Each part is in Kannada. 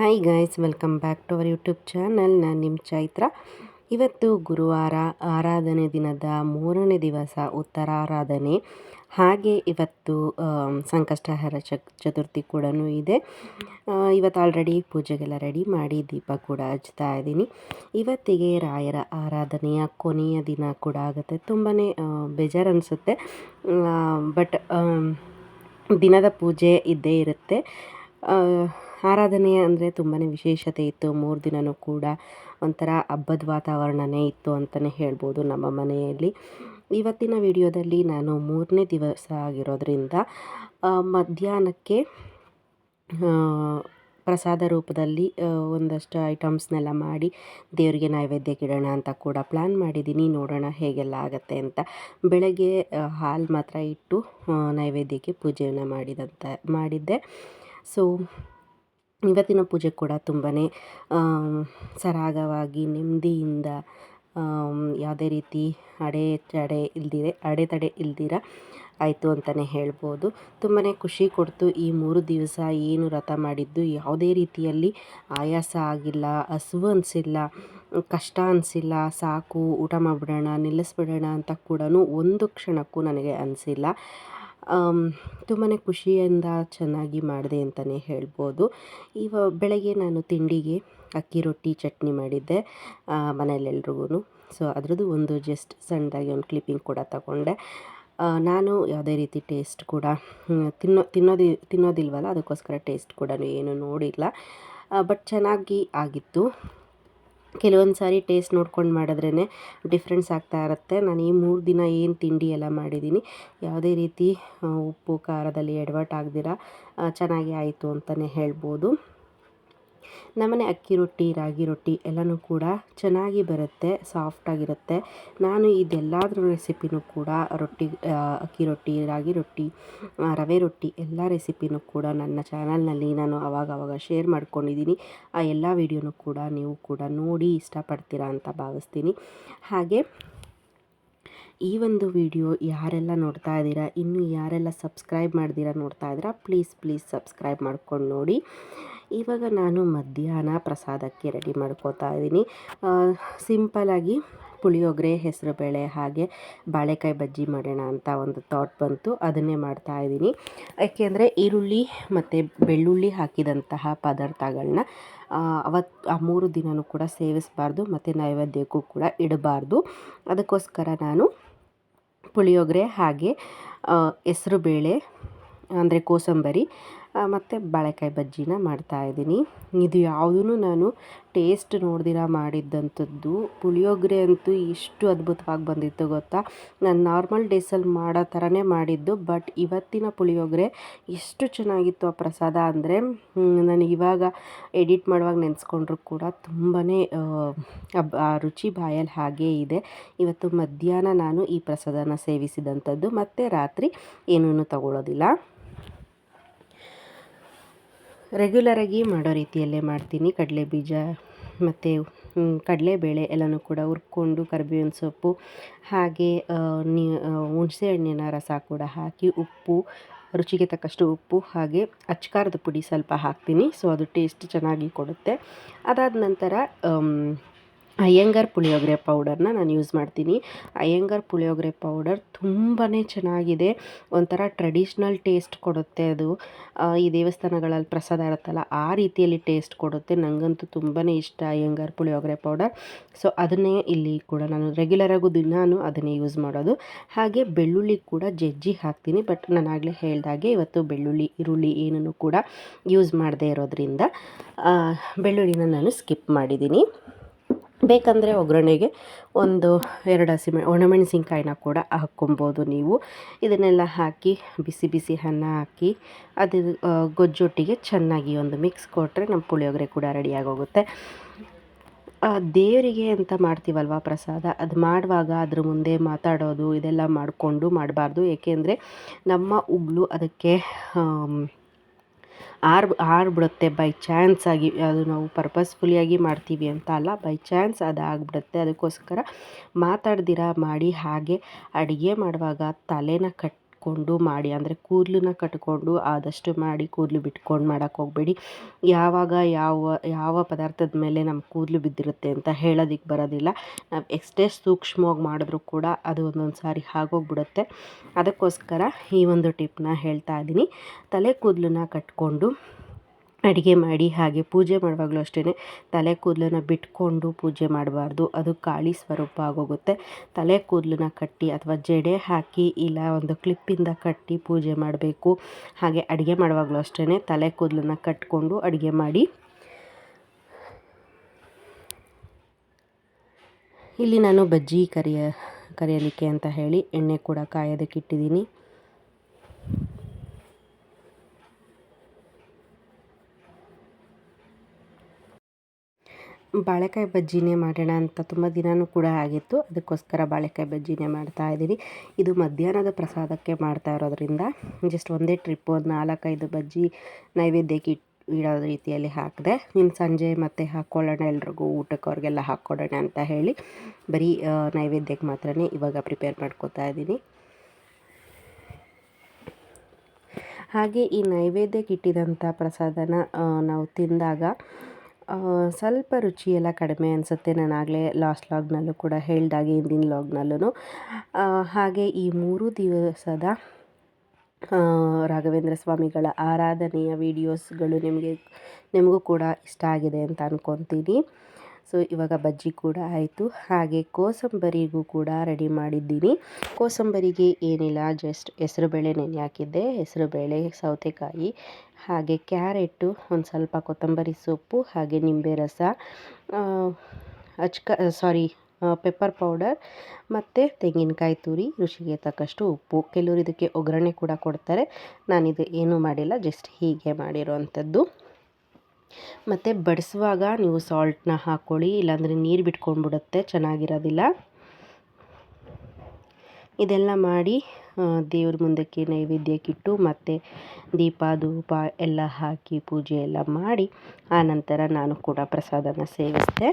Hi guys welcome back to our YouTube channel ನಾನು ನಿಮ್ಮ ಚೈತ್ರ. ಇವತ್ತು ಗುರುವಾರ, ಆರಾಧನೆ ದಿನದ ಮೂರನೇ ದಿವಸ ಉತ್ತರಾರಾಧನೆ ಹಾಗೆ ಇವತ್ತು ಸಂಕಷ್ಟಹರ ಚತುರ್ಥಿ ಕೂಡ ಇದೆ. ಇವತ್ತು ಆಲ್ರೆಡಿ ಪೂಜೆಗೆಲ್ಲ ರೆಡಿ ಮಾಡಿ ದೀಪ ಕೂಡ ಹಚ್ತಾ ಇದ್ದೀನಿ. ಇವತ್ತಿಗೆ ರಾಯರ ಆರಾಧನೆಯ ಕೊನೆಯ ದಿನ ಕೂಡ ಆಗುತ್ತೆ. ತುಂಬಾ ಬೇಜಾರು ಅನಿಸುತ್ತೆ ಬಟ್ ದಿನದ ಪೂಜೆ ಇದ್ದೇ ಇರುತ್ತೆ. ಆರಾಧನೆ ಅಂದರೆ ತುಂಬಾ ವಿಶೇಷತೆ ಇತ್ತು. ಮೂರು ದಿನವೂ ಕೂಡ ಒಂಥರ ಹಬ್ಬದ ವಾತಾವರಣನೇ ಇತ್ತು ಅಂತಲೇ ಹೇಳ್ಬೋದು ನಮ್ಮ ಮನೆಯಲ್ಲಿ. ಇವತ್ತಿನ ವಿಡಿಯೋದಲ್ಲಿ ನಾನು ಮೂರನೇ ದಿವಸ ಆಗಿರೋದ್ರಿಂದ ಮಧ್ಯಾಹ್ನಕ್ಕೆ ಪ್ರಸಾದ ರೂಪದಲ್ಲಿ ಒಂದಷ್ಟು ಐಟಮ್ಸ್ನೆಲ್ಲ ಮಾಡಿ ದೇವರಿಗೆ ನೈವೇದ್ಯಕ್ಕೆ ಇಡೋಣ ಅಂತ ಕೂಡ ಪ್ಲ್ಯಾನ್ ಮಾಡಿದ್ದೀನಿ. ನೋಡೋಣ ಹೇಗೆಲ್ಲ ಆಗುತ್ತೆ ಅಂತ. ಬೆಳಗ್ಗೆ ಹಾಲು ಮಾತ್ರ ಇಟ್ಟು ನೈವೇದ್ಯಕ್ಕೆ ಪೂಜೆಯನ್ನು ಮಾಡಿದಂತ, ಮಾಡಿದ್ದೆ. ಸೊ ಇವತ್ತಿನ ಪೂಜೆ ಕೂಡ ತುಂಬಾ ಸರಾಗವಾಗಿ, ನೆಮ್ಮದಿಯಿಂದ ಯಾವುದೇ ರೀತಿ ಅಡೆ ತಡೆ ಇಲ್ದಿರೆ ಅಡೆತಡೆ ಇಲ್ದಿರ ಆಯಿತು ಅಂತಲೇ ಹೇಳ್ಬೋದು. ತುಂಬಾ ಖುಷಿ ಕೊಡ್ತು ಈ ಮೂರು ದಿವಸ ಏನು ರಥ ಮಾಡಿದ್ದು. ಯಾವುದೇ ರೀತಿಯಲ್ಲಿ ಆಯಾಸ ಆಗಿಲ್ಲ, ಹಸಿವು ಅನಿಸಿಲ್ಲ, ಕಷ್ಟ ಅನಿಸಿಲ್ಲ, ಸಾಕು, ಊಟ ಮಾಡಿಬಿಡೋಣ, ನಿಲ್ಲಿಸ್ಬಿಡೋಣ ಅಂತ ಕೂಡ ಒಂದು ಕ್ಷಣಕ್ಕೂ ನನಗೆ ಅನಿಸಿಲ್ಲ. ತುಂಬಾ ಖುಷಿಯಿಂದ ಚೆನ್ನಾಗಿ ಮಾಡಿದೆ ಅಂತಲೇ ಹೇಳ್ಬೋದು. ಇವ, ಬೆಳಗ್ಗೆ ನಾನು ತಿಂಡಿಗೆ ಅಕ್ಕಿ ರೊಟ್ಟಿ ಚಟ್ನಿ ಮಾಡಿದ್ದೆ ಮನೆಯಲ್ಲೆಲ್ರಿಗೂ ಸೊ ಅದರದ್ದು ಒಂದು ಜಸ್ಟ್ ಸಣ್ಣದಾಗಿ ಒಂದು ಕ್ಲಿಪ್ಪಿಂಗ್ ಕೂಡ ತಗೊಂಡೆ. ನಾನು ಯಾವುದೇ ರೀತಿ ಟೇಸ್ಟ್ ಕೂಡ ತಿನ್ನೋ, ತಿನ್ನೋದಿ, ತಿನ್ನೋದಿಲ್ವಲ್ಲ, ಅದಕ್ಕೋಸ್ಕರ ಟೇಸ್ಟ್ ಕೂಡ ಏನು ನೋಡಿಲ್ಲ. ಬಟ್ ಚೆನ್ನಾಗಿ ಆಗಿತ್ತು. ಕೆಲವೊಂದು ಸಾರಿ ಟೇಸ್ಟ್ ನೋಡ್ಕೊಂಡು ಮಾಡಿದ್ರೇ ಡಿಫ್ರೆನ್ಸ್ ಆಗ್ತಾ ಇರುತ್ತೆ. ನಾನು ಈ ಮೂರು ದಿನ ಏನು ತಿಂಡಿ ಎಲ್ಲ ಮಾಡಿದ್ದೀನಿ ಯಾವುದೇ ರೀತಿ ಉಪ್ಪು ಖಾರದಲ್ಲಿ ಎಡವಟ್ ಆಗ್ದಿರ ಆ, ಚೆನ್ನಾಗಿ ಆಯಿತು ಅಂತಲೇ ಹೇಳ್ಬೋದು. ನಮ್ಮನೆ ಅಕ್ಕಿ ರೊಟ್ಟಿ, ರಾಗಿ ರೊಟ್ಟಿ ಎಲ್ಲನೂ ಕೂಡ ಚೆನ್ನಾಗಿ ಬರುತ್ತೆ ಸಾಫ್ಟಾಗಿರುತ್ತೆ ನಾನು ಇದೆಲ್ಲದರ ರೆಸಿಪಿನೂ ಕೂಡ ರೊಟ್ಟಿ ಅಕ್ಕಿ ರೊಟ್ಟಿ, ರಾಗಿ ರೊಟ್ಟಿ ರವೆ ರೊಟ್ಟಿ ಎಲ್ಲ ರೆಸಿಪಿನೂ ಕೂಡ ನನ್ನ ಚಾನಲ್ನಲ್ಲಿ ನಾನು ಅವಾಗವಾಗ ಶೇರ್ ಮಾಡ್ಕೊಂಡಿದ್ದೀನಿ. ಆ ಎಲ್ಲ ವಿಡಿಯೋನೂ ಕೂಡ ನೀವು ಕೂಡ ನೋಡಿ ಇಷ್ಟಪಡ್ತೀರಾ ಅಂತ ಭಾವಿಸ್ತೀನಿ. ಹಾಗೆ, ಈ ಒಂದು ವಿಡಿಯೋ ಯಾರೆಲ್ಲ ನೋಡ್ತಾ ಇದ್ದೀರಾ, ಇನ್ನು ಯಾರೆಲ್ಲ ಸಬ್ಸ್ಕ್ರೈಬ್ ಮಾಡ್ದಿರಾ ನೋಡ್ತಾ ಇದ್ದೀರಾ ಪ್ಲೀಸ್ ಪ್ಲೀಸ್ ಸಬ್ಸ್ಕ್ರೈಬ್ ಮಾಡ್ಕೊಂಡು ನೋಡಿ. ಇವಾಗ ನಾನು ಮಧ್ಯಾಹ್ನ ಪ್ರಸಾದಕ್ಕೆ ರೆಡಿ ಮಾಡ್ಕೋತಾ ಇದ್ದೀನಿ. ಸಿಂಪಲಾಗಿ ಪುಳಿಯೋಗರೆ ಹೆಸರುಬೇಳೆ ಹಾಗೆ ಬಾಳೆಕಾಯಿ ಬಜ್ಜಿ ಮಾಡೋಣ ಅಂತ ಒಂದು ಥಾಟ್ ಬಂತು. ಅದನ್ನೇ ಮಾಡ್ತಾ ಇದ್ದೀನಿ. ಯಾಕೆಂದರೆ ಈರುಳ್ಳಿ ಮತ್ತು ಬೆಳ್ಳುಳ್ಳಿ ಹಾಕಿದಂತಹ ಪದಾರ್ಥಗಳನ್ನ ಅವತ್ತು ಆ ಮೂರು ದಿನವೂ ಕೂಡ ಸೇವಿಸಬಾರ್ದು ಮತ್ತು ನೈವೇದ್ಯಕ್ಕೂ ಕೂಡ ಇಡಬಾರ್ದು. ಅದಕ್ಕೋಸ್ಕರ ನಾನು ಪುಳಿಯೋಗರೆ ಹಾಗೆ ಹೆಸರುಬೇಳೆ ಅಂದರೆ ಕೋಸಂಬರಿ ಮತ್ತು ಬಾಳೆಕಾಯಿ ಬಜ್ಜಿನ ಮಾಡ್ತಾಯಿದ್ದೀನಿ ಇದು ಯಾವುದೂ ನಾನು ಟೇಸ್ಟ್ ನೋಡ್ದಿರ ಮಾಡಿದ್ದಂಥದ್ದು. ಪುಳಿಯೋಗರೆ ಅಂತೂ ಎಷ್ಟು ಅದ್ಭುತವಾಗಿ ಬಂದಿತ್ತು ಗೊತ್ತಾ? ನಾನು ನಾರ್ಮಲ್ ಡೇಸಲ್ಲಿ ಮಾಡೋ ಥರನೇ ಮಾಡಿದ್ದು, ಬಟ್ ಇವತ್ತಿನ ಪುಳಿಯೋಗರೆ ಎಷ್ಟು ಚೆನ್ನಾಗಿತ್ತು ಆ ಪ್ರಸಾದ ಅಂದರೆ ನಾನು ಇವಾಗ ಎಡಿಟ್ ಮಾಡುವಾಗ ನೆನೆಸ್ಕೊಂಡ್ರು ಕೂಡ ತುಂಬಾ ಆ ರುಚಿ ಬಾಯಲ್ಲಿ ಹಾಗೇ ಇದೆ. ಇವತ್ತು ಮಧ್ಯಾಹ್ನ ನಾನು ಈ ಪ್ರಸಾದನ ಸೇವಿಸಿದಂಥದ್ದು, ಮತ್ತು ರಾತ್ರಿ ಏನೂ ತಗೊಳ್ಳೋದಿಲ್ಲ ರೆಗ್ಯುಲರಾಗಿ ಮಾಡೋ ರೀತಿಯಲ್ಲೇ ಮಾಡ್ತೀನಿ. ಕಡಲೆ ಬೀಜ ಮತ್ತು ಕಡಲೆಬೇಳೆ ಎಲ್ಲನೂ ಕೂಡ ಹುರ್ಕೊಂಡು ಕರಿಬೇವಿನ ಸೊಪ್ಪು, ಹಾಗೆ ನೀ ಹುಣಸೆ ಹಣ್ಣಿನ ರಸ ಕೂಡ ಹಾಕಿ ಉಪ್ಪು, ರುಚಿಗೆ ತಕ್ಕಷ್ಟು ಉಪ್ಪು, ಹಾಗೆ ಅಚ್ಕಾರದ ಪುಡಿ ಸ್ವಲ್ಪ ಹಾಕ್ತೀನಿ. ಸೊ ಅದು ಟೇಸ್ಟ್ ಚೆನ್ನಾಗಿ ಕೊಡುತ್ತೆ. ಅದಾದ ನಂತರ ಅಯ್ಯಂಗಾರ್ ಪುಳಿಯೋಗರೆ ಪೌಡರ್ನ ನಾನು ಯೂಸ್ ಮಾಡ್ತೀನಿ. ಅಯ್ಯಂಗಾರ್ ಪುಳಿಯೋಗರೆ ಪೌಡರ್ ತುಂಬಾ ಚೆನ್ನಾಗಿದೆ. ಒಂಥರ ಟ್ರೆಡಿಷ್ನಲ್ ಟೇಸ್ಟ್ ಕೊಡುತ್ತೆ ಅದು. ಈ ದೇವಸ್ಥಾನಗಳಲ್ಲಿ ಪ್ರಸಾದ ಇರುತ್ತಲ್ಲ, ಆ ರೀತಿಯಲ್ಲಿ ಟೇಸ್ಟ್ ಕೊಡುತ್ತೆ. ನನಗಂತೂ ತುಂಬಾ ಇಷ್ಟ ಅಯ್ಯಂಗಾರ್ ಪುಳಿಯೋಗರೆ ಪೌಡರ್ ಸೊ ಅದನ್ನೇ ಇಲ್ಲಿ ಕೂಡ ನಾನು ರೆಗ್ಯುಲರಾಗೂ ದಿನಾನು ಅದನ್ನೇ ಯೂಸ್ ಮಾಡೋದು. ಹಾಗೆ ಬೆಳ್ಳುಳ್ಳಿ ಕೂಡ ಜಜ್ಜಿ ಹಾಕ್ತೀನಿ. ಬಟ್ ನಾನು ಆಗಲೇ ಹೇಳ್ದಾಗೆ ಇವತ್ತು ಬೆಳ್ಳುಳ್ಳಿ, ಈರುಳ್ಳಿ ಏನನ್ನು ಕೂಡ ಯೂಸ್ ಮಾಡದೇ ಇರೋದ್ರಿಂದ ಬೆಳ್ಳುಳ್ಳಿನ ನಾನು ಸ್ಕಿಪ್ ಮಾಡಿದ್ದೀನಿ. ಬೇಕಂದರೆ ಒಗ್ಗರಣೆಗೆ ಒಂದು ಎರಡು ಹಸಿಮೆ ಒಣಮೆಣಸಿನ್ಕಾಯಿನ ಕೂಡ ಹಾಕ್ಕೊಬೋದು ನೀವು. ಇದನ್ನೆಲ್ಲ ಹಾಕಿ, ಬಿಸಿ ಬಿಸಿ ಅನ್ನ ಹಾಕಿ, ಅದು ಗೊಜ್ಜೊಟ್ಟಿಗೆ ಚೆನ್ನಾಗಿ ಒಂದು ಮಿಕ್ಸ್ ಕೊಟ್ಟರೆ ನಮ್ಮ ಪುಳಿಯೋಗರೆ ಕೂಡ ರೆಡಿಯಾಗೋಗುತ್ತೆ. ದೇವರಿಗೆ ಅಂತ ಮಾಡ್ತೀವಲ್ವ ಪ್ರಸಾದ? ಅದು ಮಾಡುವಾಗ, ಅದ್ರ ಮುಂದೆ ಮಾತಾಡೋದು, ಇದೆಲ್ಲ ಮಾಡಿಕೊಂಡು ಮಾಡಬಾರ್ದು. ಏಕೆಂದರೆ ನಮ್ಮ ಉಗುಳು ಅದಕ್ಕೆ ಆರ್ ಆರ್ಬಿಡುತ್ತೆ ಬೈ ಚಾನ್ಸ್ ಆಗಿ ಅದು ನಾವು ಪರ್ಪಸ್ಫುಲಿಯಾಗಿ ಮಾಡ್ತೀವಿ ಅಂತ ಅಲ್ಲ ಬೈ ಚಾನ್ಸ್ ಅದು ಆಗಿಬಿಡುತ್ತೆ. ಅದಕ್ಕೋಸ್ಕರ ಮಾತಾಡ್ದಿರ, ಮಾಡಿ ಹಾಗೆ ಅಡುಗೆ ಮಾಡುವಾಗ ತಲೆನ ಕಟ್ ಬಿಟ್ಕೊಂಡು ಮಾಡಿ, ಅಂದರೆ ಕೂದಲನ್ನ ಕಟ್ಕೊಂಡು ಆದಷ್ಟು ಮಾಡಿ ಕೂದಲು ಬಿಟ್ಕೊಂಡು ಮಾಡೋಕೆ ಹೋಗಬೇಡಿ. ಯಾವಾಗ ಯಾವ ಯಾವ ಪದಾರ್ಥದ ಮೇಲೆ ನಮ್ಮ ಕೂದಲು ಬಿದ್ದಿರುತ್ತೆ ಅಂತ ಹೇಳೋದಕ್ಕೆ ಬರೋದಿಲ್ಲ. ನಾವು ಎಷ್ಟೇ ಸೂಕ್ಷ್ಮವಾಗಿ ಮಾಡಿದ್ರೂ ಕೂಡ ಅದು ಒಂದೊಂದು ಸಾರಿ ಆಗೋಗ್ಬಿಡುತ್ತೆ. ಅದಕ್ಕೋಸ್ಕರ ಈ ಒಂದು ಟಿಪ್ನ ಹೇಳ್ತಾ ಇದ್ದೀನಿ ತಲೆ ಕೂದಲನ್ನ ಕಟ್ಕೊಂಡು ಅಡುಗೆ ಮಾಡಿ ಹಾಗೆ ಪೂಜೆ ಮಾಡುವಾಗಲೂ ಅಷ್ಟೇ ತಲೆ ಕೂದಲನ್ನ ಬಿಟ್ಕೊಂಡು ಪೂಜೆ ಮಾಡಬಾರ್ದು. ಅದು ಕಾಳಿ ಸ್ವರೂಪ ಆಗೋಗುತ್ತೆ. ತಲೆ ಕೂದಲನ್ನ ಕಟ್ಟಿ ಅಥವಾ ಜಡೆ ಹಾಕಿ ಇಲ್ಲ ಒಂದು ಕ್ಲಿಪ್ಪಿಂದ ಕಟ್ಟಿ ಪೂಜೆ ಮಾಡಬೇಕು. ಹಾಗೆ ಅಡುಗೆ ಮಾಡುವಾಗಲೂ ಅಷ್ಟೇ ತಲೆ ಕೂದಲನ್ನ ಕಟ್ಕೊಂಡು ಅಡುಗೆ ಮಾಡಿ. ಇಲ್ಲಿ ನಾನು ಬಜ್ಜಿ ಕರಿಯ, ಕರಿಯಲಿಕ್ಕೆ ಅಂತ ಹೇಳಿ ಎಣ್ಣೆ ಕೂಡ ಕಾಯೋದಕ್ಕೆ ಇಟ್ಟಿದ್ದೀನಿ ಬಾಳೆಕಾಯಿ ಬಜ್ಜಿನೇ ಮಾಡೋಣ ಅಂತ ತುಂಬ ದಿನವೂ ಕೂಡ ಆಗಿತ್ತು. ಅದಕ್ಕೋಸ್ಕರ ಬಾಳೆಕಾಯಿ ಬಜ್ಜಿನೇ ಮಾಡ್ತಾ ಇದ್ದೀನಿ. ಇದು ಮಧ್ಯಾಹ್ನದ ಪ್ರಸಾದಕ್ಕೆ ಮಾಡ್ತಾ ಇರೋದ್ರಿಂದ ಜಸ್ಟ್ ಒಂದೇ ಟ್ರಿಪ್ ಒಂದು ನಾಲ್ಕೈದು ಬಜ್ಜಿ ನೈವೇದ್ಯಕ್ಕೆ ಇಟ್ಟು ಇಡೋ ರೀತಿಯಲ್ಲಿ ಹಾಕಿದೆ. ಇನ್ನು ಸಂಜೆ ಮತ್ತೆ ಹಾಕ್ಕೊಳ್ಳೋಣ, ಎಲ್ರಿಗೂ ಊಟಕ್ಕೆ ಅವ್ರಿಗೆಲ್ಲ ಹಾಕ್ಕೊಡೋಣ ಅಂತ ಹೇಳಿ ಬರೀ ನೈವೇದ್ಯಕ್ಕೆ ಮಾತ್ರ ಇವಾಗ ಪ್ರಿಪೇರ್ ಮಾಡ್ಕೋತಾ ಇದ್ದೀನಿ. ಹಾಗೆ ಈ ನೈವೇದ್ಯಕ್ಕೆ ಇಟ್ಟಿದಂಥ ಪ್ರಸಾದನ ನಾವು ತಿಂದಾಗ ಸ್ವಲ್ಪ ರುಚಿಯೆಲ್ಲ ಕಡಿಮೆ ಅನಿಸುತ್ತೆ. ನಾನು ಆಗಲೇ ಲಾಸ್ಟ್ ಲಾಗ್ನಲ್ಲೂ ಕೂಡ ಹೇಳಿದಾಗೆ ಹಿಂದಿನ ಲಾಗ್ನಲ್ಲೂ ಹಾಗೆ ಈ ಮೂರು ದಿವಸದ ರಾಘವೇಂದ್ರ ಸ್ವಾಮಿಗಳ ಆರಾಧನೆಯ ವಿಡಿಯೋಸ್ಗಳು ನಿಮಗೆ, ನಿಮಗೂ ಕೂಡ ಇಷ್ಟ ಆಗಿದೆ ಅಂತ ಅಂದ್ಕೊತೀನಿ ಸೊ, ಇವಾಗ ಬಜ್ಜಿ ಕೂಡ ಆಯಿತು. ಹಾಗೆ ಕೋಸಂಬರಿಗೂ ಕೂಡ ರೆಡಿ ಮಾಡಿದ್ದೀನಿ. ಕೋಸಂಬರಿಗೆ ಏನಿಲ್ಲ ಜಸ್ಟ್ ಹೆಸರುಬೇಳೆ ನೆನೆ ಹಾಕಿದ್ದೆ. ಹೆಸರುಬೇಳೆ, ಸೌತೆಕಾಯಿ, ಹಾಗೆ ಕ್ಯಾರೆಟು, ಒಂದು ಸ್ವಲ್ಪ ಕೊತ್ತಂಬರಿ ಸೊಪ್ಪು, ಹಾಗೆ ನಿಂಬೆ ರಸ ಅಚ್ಕ ಸಾರಿ ಪೆಪ್ಪರ್ ಪೌಡರ್ ಮತ್ತು ತೆಂಗಿನಕಾಯಿ ತುರಿ, ರುಚಿಗೆ ತಕ್ಕಷ್ಟು ಉಪ್ಪು. ಕೆಲವರು ಇದಕ್ಕೆ ಒಗ್ಗರಣೆ ಕೂಡ ಕೊಡ್ತಾರೆ. ನಾನಿದು ಏನೂ ಮಾಡಿಲ್ಲ ಜಸ್ಟ್ ಹೀಗೆ ಮಾಡಿರೋವಂಥದ್ದು. ಮತ್ತು ಬಡಿಸುವಾಗ ನೀವು ಸಾಲ್ಟನ್ನ ಹಾಕ್ಕೊಳ್ಳಿ, ಇಲ್ಲಾಂದರೆ ನೀರು ಬಿಟ್ಕೊಂಡ್ಬಿಡುತ್ತೆ, ಚೆನ್ನಾಗಿರೋದಿಲ್ಲ. ಇದೆಲ್ಲ ಮಾಡಿ ದೇವ್ರ ಮುಂದಕ್ಕೆ ನೈವೇದ್ಯಕ್ಕಿಟ್ಟು ಮತ್ತು ದೀಪ, ಧೂಪ ಎಲ್ಲ ಹಾಕಿ ಪೂಜೆ ಎಲ್ಲ ಮಾಡಿ, ಆನಂತರ ನಾನು ಕೂಡ ಪ್ರಸಾದನ ಸೇವಿಸಿದೆ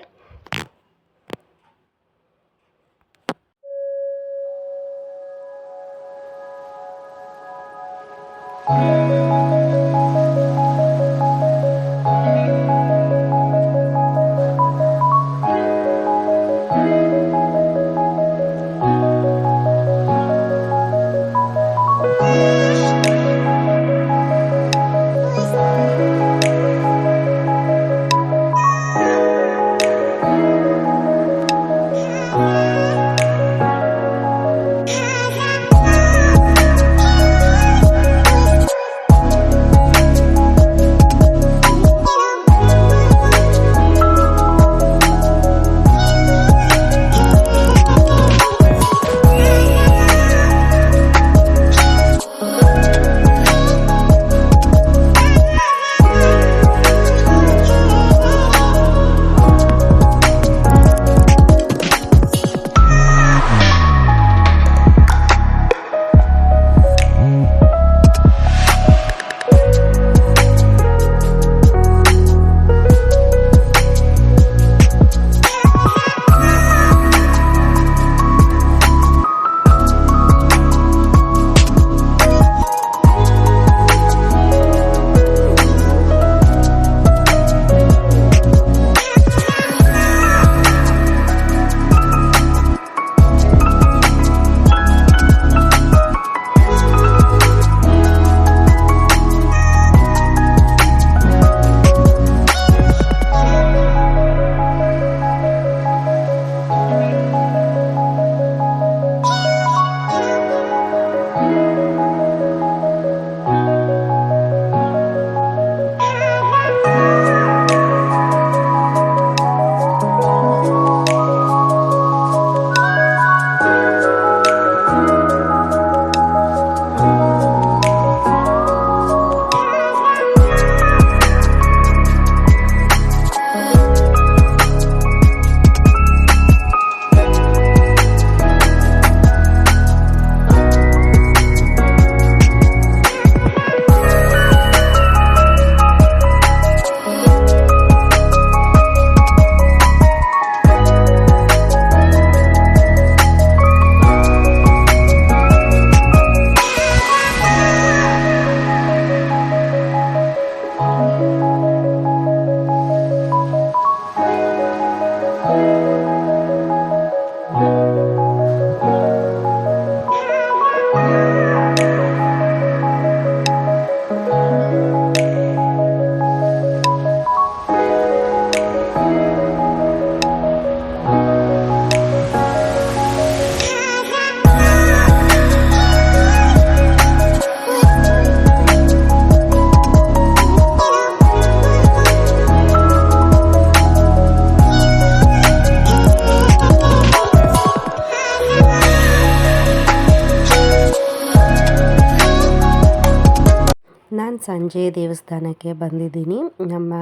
ಸಂಜೆ ದೇವಸ್ಥಾನಕ್ಕೆ ಬಂದಿದ್ದೀನಿ. ನಮ್ಮ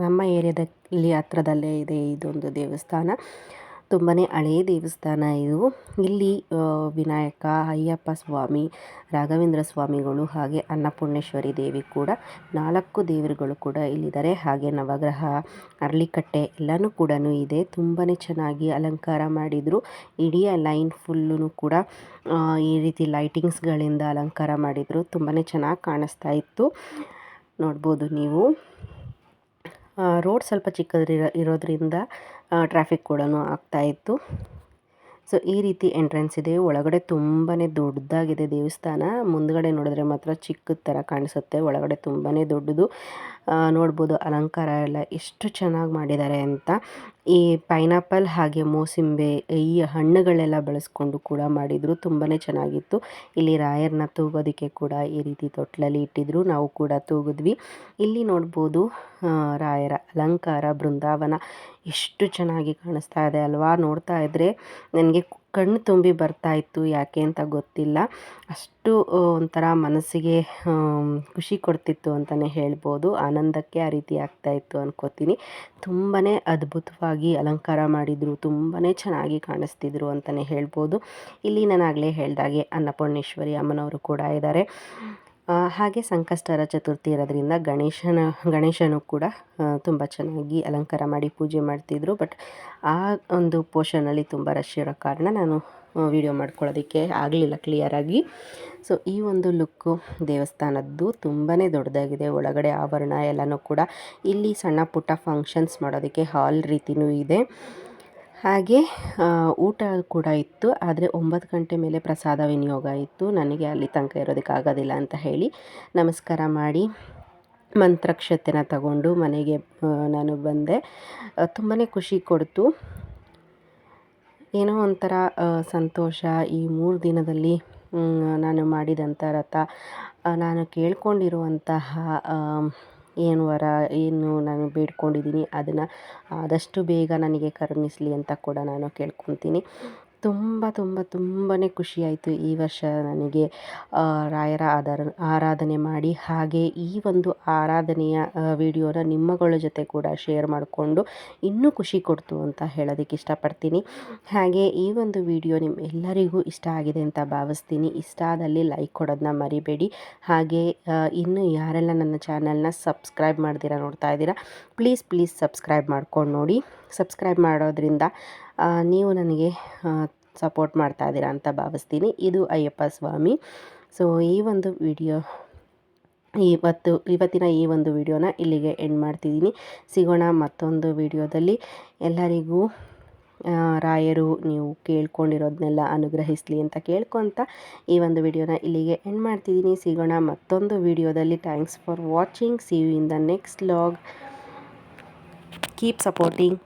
ನಮ್ಮ ಏರಿಯಾದಲ್ಲಿ ಹತ್ರದಲ್ಲೇ ಇದೆ ಇದೊಂದು ದೇವಸ್ಥಾನ. ತುಂಬಾ ಹಳೆಯ ದೇವಸ್ಥಾನ ಇದು. ಇಲ್ಲಿ ವಿನಾಯಕ, ಅಯ್ಯಪ್ಪ ಸ್ವಾಮಿ, ರಾಘವೇಂದ್ರ ಸ್ವಾಮಿಗಳು ಹಾಗೆ ಅನ್ನಪೂರ್ಣೇಶ್ವರಿ ದೇವಿ ಕೂಡ ನಾಲ್ಕು ದೇವರುಗಳು ಕೂಡ ಇಲ್ಲಿದ್ದಾರೆ. ಹಾಗೆ ನವಗ್ರಹ, ಅರಳಿಕಟ್ಟೆ ಎಲ್ಲನೂ ಕೂಡ ಇದೆ. ತುಂಬಾ ಚೆನ್ನಾಗಿ ಅಲಂಕಾರ ಮಾಡಿದರು. ಇಡೀ ಲೈನ್ ಫುಲ್ಲೂ ಕೂಡ ಈ ರೀತಿ ಲೈಟಿಂಗ್ಸ್ಗಳಿಂದ ಅಲಂಕಾರ ಮಾಡಿದರು. ತುಂಬಾ ಚೆನ್ನಾಗಿ ಕಾಣಿಸ್ತಾ ಇತ್ತು. ನೋಡ್ಬೋದು ನೀವು. ರೋಡ್ ಸ್ವಲ್ಪ ಚಿಕ್ಕದ್ರಿ, ಇರೋದ್ರಿಂದ ಟ್ರಾಫಿಕ್ ಕೂಡ ಆಗ್ತಾಯಿತ್ತು ಸೊ ಈ ರೀತಿ ಎಂಟ್ರೆನ್ಸ್ ಇದೆ. ಒಳಗಡೆ ತುಂಬಾ ದೊಡ್ಡದಾಗಿದೆ ದೇವಸ್ಥಾನ. ಮುಂದ್ಗಡೆ ನೋಡಿದ್ರೆ ಮಾತ್ರ ಚಿಕ್ಕದ ಥರ ಕಾಣಿಸುತ್ತೆ. ಒಳಗಡೆ ತುಂಬಾ ದೊಡ್ಡದು. ನೋಡ್ಬೋದು. ಅಲಂಕಾರ ಎಲ್ಲ ಎಷ್ಟು ಚೆನ್ನಾಗಿ ಮಾಡಿದ್ದಾರೆ ಅಂತ. ಈ ಪೈನಾಪಲ್ ಹಾಗೆ ಮೋಸಿಂಬೆ, ಈ ಹಣ್ಣುಗಳೆಲ್ಲ ಬಳಸ್ಕೊಂಡು ಕೂಡ ಮಾಡಿದರು. ತುಂಬಾ ಚೆನ್ನಾಗಿತ್ತು. ಇಲ್ಲಿ ರಾಯರ್ನ ತೂಗೋದಕ್ಕೆ ಕೂಡ ಈ ರೀತಿ ತೊಟ್ಲಲ್ಲಿ ಇಟ್ಟಿದ್ರು. ನಾವು ಕೂಡ ತೂಗಿದ್ವಿ. ಇಲ್ಲಿ ನೋಡ್ಬೋದು ರಾಯರ ಅಲಂಕಾರ, ಬೃಂದಾವನ ಎಷ್ಟು ಚೆನ್ನಾಗಿ ಕಾಣಿಸ್ತಾ ಇದೆ ಅಲ್ವಾ? ನೋಡ್ತಾ ಇದ್ದರೆ ನನಗೆ ಕಣ್ಣು ತುಂಬಿ ಬರ್ತಾ ಇತ್ತು ಯಾಕೆ ಅಂತ ಗೊತ್ತಿಲ್ಲ. ಅಷ್ಟು ಒಂಥರ ಮನಸ್ಸಿಗೆ ಖುಷಿ ಕೊಡ್ತಿತ್ತು ಅಂತಲೇ ಹೇಳ್ಬೋದು. ಆನಂದಕ್ಕೆ ಆ ರೀತಿ ಆಗ್ತಾ ಇತ್ತು ಅನ್ಕೋತೀನಿ. ತುಂಬಾ ಅದ್ಭುತವಾಗಿ ಅಲಂಕಾರ ಮಾಡಿದರು ತುಂಬಾ ಚೆನ್ನಾಗಿ ಕಾಣಿಸ್ತಿದ್ರು ಅಂತಲೇ ಹೇಳ್ಬೋದು. ಇಲ್ಲಿ ನಾನು ಆಗಲೇ ಹೇಳ್ದಾಗೆ ಅನ್ನಪೂರ್ಣೇಶ್ವರಿ ಅಮ್ಮನವರು ಕೂಡ ಇದ್ದಾರೆ. ಹಾಗೆ ಸಂಕಷ್ಟರ ಚತುರ್ಥಿ ಇರೋದ್ರಿಂದ ಗಣೇಶನ, ಗಣೇಶನು ಕೂಡ ತುಂಬ ಚೆನ್ನಾಗಿ ಅಲಂಕಾರ ಮಾಡಿ ಪೂಜೆ ಮಾಡ್ತಿದ್ರು. ಬಟ್ ಆ ಒಂದು ಪೋರ್ಷನಲ್ಲಿ ತುಂಬ ರಶ್ ಇರೋ ಕಾರಣ ನಾನು ವಿಡಿಯೋ ಮಾಡ್ಕೊಳ್ಳೋದಕ್ಕೆ ಆಗಲಿಲ್ಲ ಕ್ಲಿಯರಾಗಿ ಸೊ ಈ ಒಂದು ಲುಕ್ಕು ದೇವಸ್ಥಾನದ್ದು ತುಂಬಾ ದೊಡ್ಡದಾಗಿದೆ. ಒಳಗಡೆ ಆವರಣ ಎಲ್ಲನೂ ಕೂಡ ಇಲ್ಲಿ ಸಣ್ಣ ಪುಟ್ಟ ಫಂಕ್ಷನ್ಸ್ ಮಾಡೋದಕ್ಕೆ ಹಾಲ್ ರೀತಿಯೂ ಇದೆ. ಹಾಗೆ ಊಟ ಕೂಡ ಇತ್ತು. ಆದರೆ ಒಂಬತ್ತು ಗಂಟೆ ಮೇಲೆ ಪ್ರಸಾದ ವಿನಿಯೋಗ ಇತ್ತು. ನನಗೆ ಅಲ್ಲಿ ತನಕ ಇರೋದಕ್ಕೆ ಆಗೋದಿಲ್ಲ ಅಂತ ಹೇಳಿ ನಮಸ್ಕಾರ ಮಾಡಿ ಮಂತ್ರಕ್ಷತೆನ ತಗೊಂಡು ಮನೆಗೆ ನಾನು ಬಂದೆ. ತುಂಬಾ ಖುಷಿ ಕೊಡ್ತು. ಏನೋ ಒಂಥರ ಸಂತೋಷ ಈ ಮೂರು ದಿನದಲ್ಲಿ ನಾನು ಮಾಡಿದಂಥ ರಥ ನಾನು ಕೇಳ್ಕೊಂಡಿರುವಂತಹ ಏನು ವರ ಏನು ನಾನು ಬೇಡ್ಕೊಂಡಿದ್ದೀನಿ ಅದನ್ನು ಆದಷ್ಟು ಬೇಗ ನನಗೆ ಕರುಣಿಸಲಿ ಅಂತ ಕೂಡ ನಾನು ಕೇಳ್ಕೊತೀನಿ. ತುಂಬ ತುಂಬ ತುಂಬಾ ಖುಷಿಯಾಯಿತು ಈ ವರ್ಷ ನನಗೆ ರಾಯರ ಆಧಾರ ಆರಾಧನೆ ಮಾಡಿ. ಹಾಗೆ ಈ ಒಂದು ಆರಾಧನೆಯ ವಿಡಿಯೋನ ನಿಮ್ಮಗಳ ಜೊತೆ ಕೂಡ ಶೇರ್ ಮಾಡಿಕೊಂಡು ಇನ್ನೂ ಖುಷಿ ಕೊಡ್ತು ಅಂತ ಹೇಳೋದಕ್ಕೆ ಇಷ್ಟಪಡ್ತೀನಿ. ಹಾಗೆ ಈ ಒಂದು ವಿಡಿಯೋ ನಿಮ್ಮ ಎಲ್ಲರಿಗೂ ಇಷ್ಟ ಆಗಿದೆ ಅಂತ ಭಾವಿಸ್ತೀನಿ. ಇಷ್ಟ ಆದಲ್ಲಿ ಲೈಕ್ ಕೊಡೋದನ್ನ ಮರಿಬೇಡಿ. ಹಾಗೆ ಇನ್ನೂ ಯಾರೆಲ್ಲ ನನ್ನ ಚಾನಲ್ನ ಸಬ್ಸ್ಕ್ರೈಬ್ ಮಾಡ್ದಿರ ನೋಡ್ತಾ ಇದ್ದೀರಾ, ಪ್ಲೀಸ್ ಪ್ಲೀಸ್ ಸಬ್ಸ್ಕ್ರೈಬ್ ಮಾಡ್ಕೊಂಡು ನೋಡಿ. ಸಬ್ಸ್ಕ್ರೈಬ್ ಮಾಡೋದ್ರಿಂದ ನೀವು ನನಗೆ ಸಪೋರ್ಟ್ ಮಾಡ್ತಾ ಇದ್ದೀರಾ ಅಂತ ಭಾವಿಸ್ತೀನಿ. ಇದು ಅಯ್ಯಪ್ಪ ಸ್ವಾಮಿ. ಸೊ ಈ ಒಂದು ವಿಡಿಯೋ ಇವತ್ತು, ಇವತ್ತಿನ ಈ ಒಂದು ವಿಡಿಯೋನ ಇಲ್ಲಿಗೆ ಎಂಡ್ ಮಾಡ್ತಿದ್ದೀನಿ. ಸಿಗೋಣ ಮತ್ತೊಂದು ವಿಡಿಯೋದಲ್ಲಿ ಎಲ್ಲರಿಗೂ ರಾಯರು, ನೀವು ಕೇಳ್ಕೊಂಡಿರೋದನ್ನೆಲ್ಲ ಅನುಗ್ರಹಿಸಲಿ ಅಂತ ಕೇಳ್ಕೊತ ಈ ಒಂದು ವಿಡಿಯೋನ ಇಲ್ಲಿಗೆ ಎಂಡ್ ಮಾಡ್ತಿದ್ದೀನಿ. ಸಿಗೋಣ ಮತ್ತೊಂದು ವಿಡಿಯೋದಲ್ಲಿ thanks for watching see you in the next log keep supporting